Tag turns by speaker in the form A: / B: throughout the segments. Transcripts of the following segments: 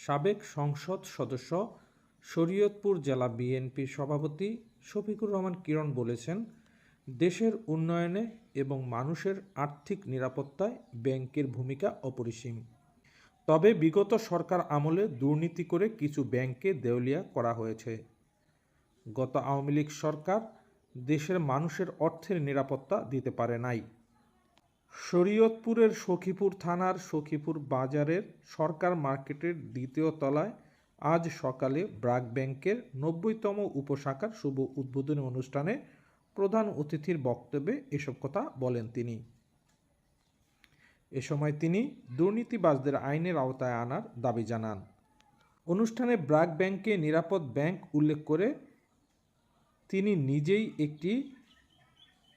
A: সাবেক সংসদ সদস্য শরীয়তপুর জেলা বিএনপির সভাপতি শফিকুর রহমান কিরণ বলেছেন, দেশের উন্নয়নে এবং মানুষের আর্থিক নিরাপত্তায় ব্যাংকের ভূমিকা অপরিসীম। তবে বিগত সরকার আমলে দুর্নীতি করে কিছু ব্যাংকে দেউলিয়া করা হয়েছে। গত আওয়ামী লীগ সরকার দেশের মানুষের অর্থের নিরাপত্তা দিতে পারে নাই। শরীয়তপুরের সখীপুর থানার সখীপুর বাজারের সরকার মার্কেটের দ্বিতীয় তলায় আজ সকালে ব্রাক ব্যাংকের নব্বইতম উপশাখার শুভ উদ্বোধনী অনুষ্ঠানে প্রধান অতিথির বক্তব্যে এসব কথা বলেন তিনি। এ সময় তিনি দুর্নীতিবাজদের আইনের আওতায় আনার দাবি জানান। অনুষ্ঠানে ব্রাক ব্যাংকে নিরাপদ ব্যাংক উল্লেখ করে তিনি নিজেই একটি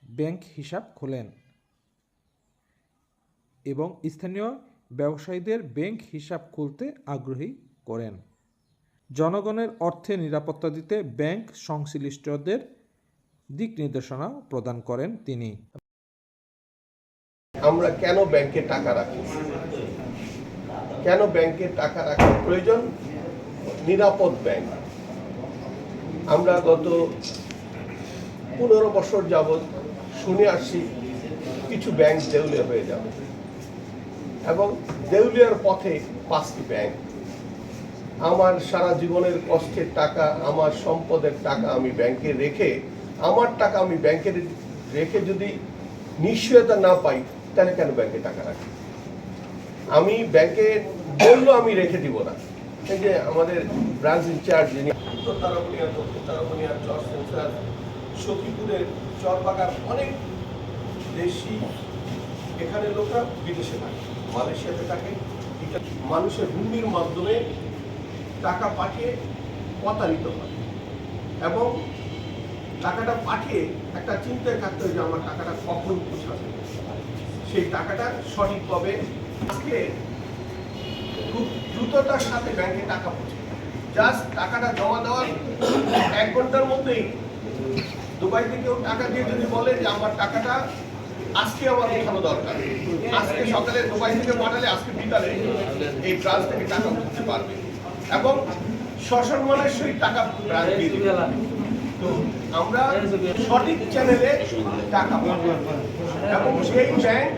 A: ব্যাংক হিসাব খোলেন। এবং স্থানীয় ব্যবসায়ীদের ব্যাংক হিসাব খুলতে আগ্রহী করেন। জনগণের অর্থে নিরাপত্তা দিতে ব্যাংক সংশ্লিষ্টদের দিক নির্দেশনা প্রদান করেন তিনি।
B: আমরা কেন ব্যাংকে টাকা রাখি? কেন ব্যাংকে টাকা রাখার প্রয়োজন? নিরাপদ ব্যাংক। আমরা গত পনেরো বছর যাবৎ শুনে আসছি, কিছু ব্যাংক দেউলিয়া হয়ে যাবে। এবং দেউলিয়ার পথে পাঁচটি ব্যাংক আমার সারা জীবনের কষ্টের টাকা, আমার সম্পদের টাকা আমি ব্যাংকে রেখে, আমার টাকা আমি ব্যাংকে রেখে যদি নিশ্চয়তা না পাই, তাহলে কেন ব্যাংকে টাকা রাখি? আমি ব্যাংকে বলল আমি রেখে দিব না। এই যে আমাদের ব্রাঞ্চ ইনচার্জ যিনি উত্তর তারাবনিয়া দক্ষিণ তারাবনিয়া চর সেন্সার সখীপুরের চর চরবাগার অনেক দেশি এখানে লোকরা বিদেশে থাকে। মালয়েশিয়াতে থাকে মানুষের হুন্ডির মাধ্যমে টাকা পাঠিয়ে প্রতারিত হয়। এবং টাকাটা পাঠিয়ে একটা চিন্তায় থাকতে হয় যে আমার টাকাটা কখন পৌঁছাবে। সেই টাকাটা সঠিকভাবে আজকে খুব দ্রুততার সাথে ব্যাংকে টাকা পৌঁছে জাস্ট টাকাটা জমা দেওয়ার এক ঘণ্টার মধ্যেই দুবাই থেকেও টাকা দিয়ে যদি বলে যে আমার টাকাটা আজকে আমার উঠানো দরকার। আজকে সকালে দুবাই থেকে পাঠালে, আজকে বিকালে এই ব্রাঞ্চ থেকে টাকা উঠতে পারবে। এবং সসম্মানের সহিত টাকা দিয়ে তো আমরা সঠিক চ্যানেলে টাকা এবং সেই ব্যাংক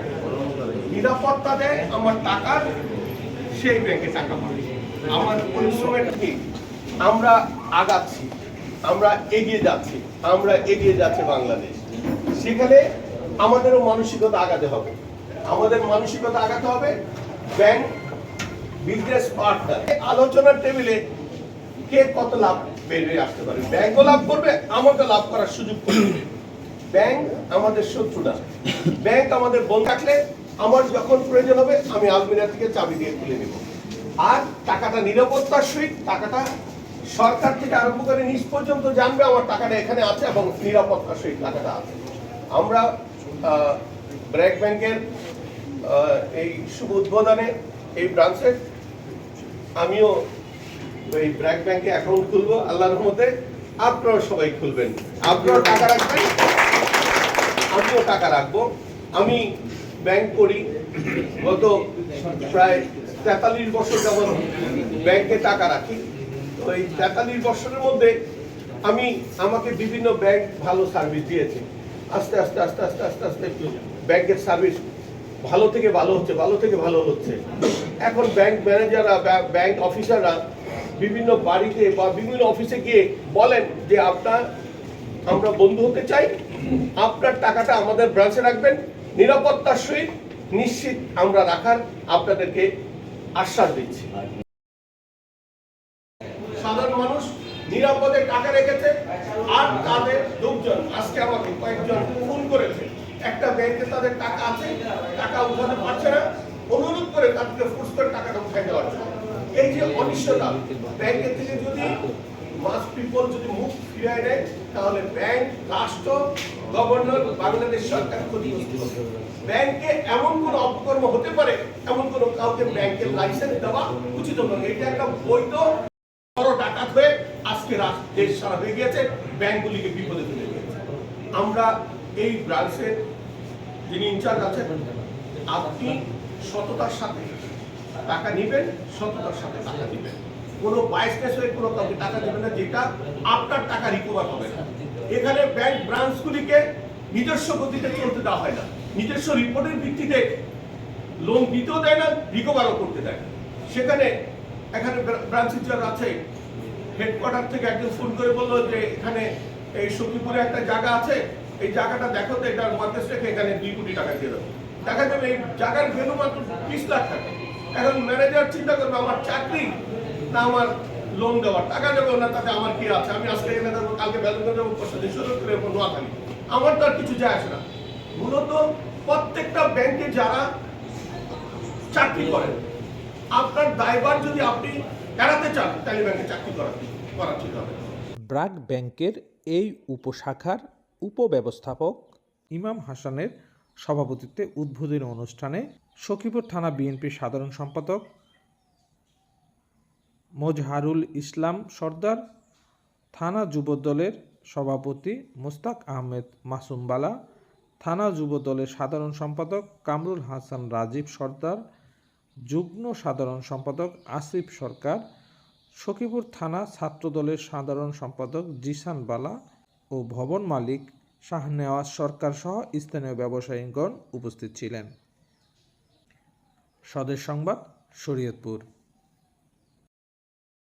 B: নিরাপত্তা দেয় আমার টাকার, সেই ব্যাংকে টাকা পাবে। আমার পরিশ্রমের কি? আমরা আগাচ্ছি, আমরা এগিয়ে যাচ্ছি, আমরা এগিয়ে যাচ্ছে বাংলাদেশ। সেখানে আমাদেরও মানসিকতা আগাতে হবে। আমাদের মানসিকতা আগাতে হবে। ব্যাংক বিজনেস পার্টনার আলোচনার টেবিলে কে কত লাভ বেরিয়ে আসতে পারে? ব্যাংকও লাভ করবে, আমাকে লাভ করার সুযোগ করে দেবে। ব্যাংক আমাদের শত্রু না। ব্যাংক আমাদের বন্ধু থাকলে আমার যখন প্রয়োজন হবে, আমি আলমিরা থেকে চাবি দিয়ে খুলে নেব। আর টাকাটা নিরাপত্তার সহিত, টাকাটা সরকার থেকে আরম্ভ করে নিজ পর্যন্ত জানবে আমার টাকাটা এখানে আছে এবং নিরাপত্তার সহিত টাকাটা আছে। আমরা ব্র্যাক ব্যাংকের এই শুভ উদ্বোধনে এই ব্রাঞ্চে আমিও এই ব্র্যাক ব্যাংকে অ্যাকাউন্ট খুলবো, আল্লাহর রহমতে আপনারা সবাই খুলবেন। আপনারা টাকা রাখবেন, আমিও টাকা রাখব। আমি ব্যাংক করি, গত প্রায় তেতাল্লিশ বছর যেমন ব্যাংকে টাকা রাখি। তো এই তেতাল্লিশ বছরের মধ্যে আমি আমাকে বিভিন্ন ব্যাংক ভালো সার্ভিস দিয়েছে। আস্তে আস্তে আস্তে আস্তে আস্তে আস্তে ব্যাংকের সার্ভিস ভালো থেকে ভালো হচ্ছে, ভালো থেকে ভালো হচ্ছে। এখন ব্যাংক ম্যানেজাররা ব্যাংক অফিসাররা বিভিন্ন বাড়িতে বা বিভিন্ন অফিসে গিয়ে বলেন যে, আপনার, আমরা বন্ধু হতে চাই। আপনার টাকাটা আমাদের ব্রাঞ্চে রাখবেন। নিরাপত্তার সহিত নিশ্চিত আমরা রাখার আপনাদেরকে আশ্বাস দিচ্ছি। সাধারণ মানুষ নিরাপদে টাকা রেখেছে আর তাদের লোকজন, আজকে আমাকে কয়েকজন ফোন করেছে। একটা ব্যাংকে তাদের টাকা আছে, টাকা উঠাতে পারছে না। অনুরোধ করে তাদেরকে ফোর্স করে টাকাটা উঠাই দেওয়ার জন্য। এই যে অনিশ্চয়তা, ব্যাংকের থেকে যদি মাস পিপল যদি মুখ তাহলে ব্যাংক, রাষ্ট্র, গভর্নর, বাংলাদেশ সরকার হবে। ব্যাংকে এমন কোন অপকর্ম হতে পারে, এমন কোন কাউকে ব্যাংকের লাইসেন্স দেওয়া উচিত নয়। এটা একটা বৈধ আজকে রাষ্ট্র দেশ সারা হয়ে গিয়েছে ব্যাংকগুলিকে বিপদে ফেলে দিয়েছে। আমরা এই ব্রাঞ্চের যিনি ইনচার্জ আছেন, আপনি সততার সাথে টাকা নিবেন, সততার সাথে টাকা দিবেন কোনো বাইসনেস হয়ে কোনো কাউকে টাকা দেবেন না, যেটা আপনার টাকা রিকভার হবে। না এখানে ব্যাংক ব্রাঞ্চগুলিকে নিজস্ব গতিতে চলতে দেওয়া হয় না। নিজস্ব রিপোর্টের ভিত্তিতে লোন দিতেও দেয় না রিকভারও করতে দেয় সেখানে এখানে ব্রাঞ্চ টিচার আছে হেডকোয়ার্টার থেকে একজন ফোন করে বলল যে, এখানে এই সখীপুরে একটা জায়গা আছে। এই জায়গাটা দেখো তো, এটার মর্গেজ রেখে এখানে দুই কোটি টাকা দিয়ে দেবো দেখা যাবে এই জায়গার ভ্যালু মাত্র বিশ লাখ টাকা। এখন ম্যানেজার চিন্তা করবে, আমার চাকরি না আমার লোন দেওয়ার টাকা দেবে ওনার তাতে আমার কি আছে? আমি আজকে এনে দেবো, কালকে বেতন দেবো, পরশু দিন সুযোগ করে দেবো নোয়াখালী আমার তো আর কিছু যায় আসে না। মূলত প্রত্যেকটা ব্যাংকে যারা চাকরি করেন আপনার দায়ভার যদি আপনি এড়াতে চান তাহলে ব্যাংকে চাকরি করা ঠিক হবে না।
A: ব্র্যাক ব্যাংকের এই উপশাখার উপব্যবস্থাপক ইমাম হাসানের সভাপতিত্বে উদ্বোধনী অনুষ্ঠানে সখীপুর থানা বিএনপির সাধারণ সম্পাদক মোজহারুল ইসলাম সর্দার, থানা যুবদলের সভাপতি মুস্তাক আহমেদ মাসুমবালা, থানা যুবদলের সাধারণ সম্পাদক কামরুল হাসান রাজীব সর্দার যুগ্ম সাধারণ সম্পাদক আসিফ সরকার, সখীপুর থানা ছাত্রদলের সাধারণ সম্পাদক জিসান বালা ও ভবন মালিক শাহনেওয়াজ সরকার সহ স্থানীয় ব্যবসায়ীগণ উপস্থিত ছিলেন। স্বদেশ সংবাদ শরীয়তপুর।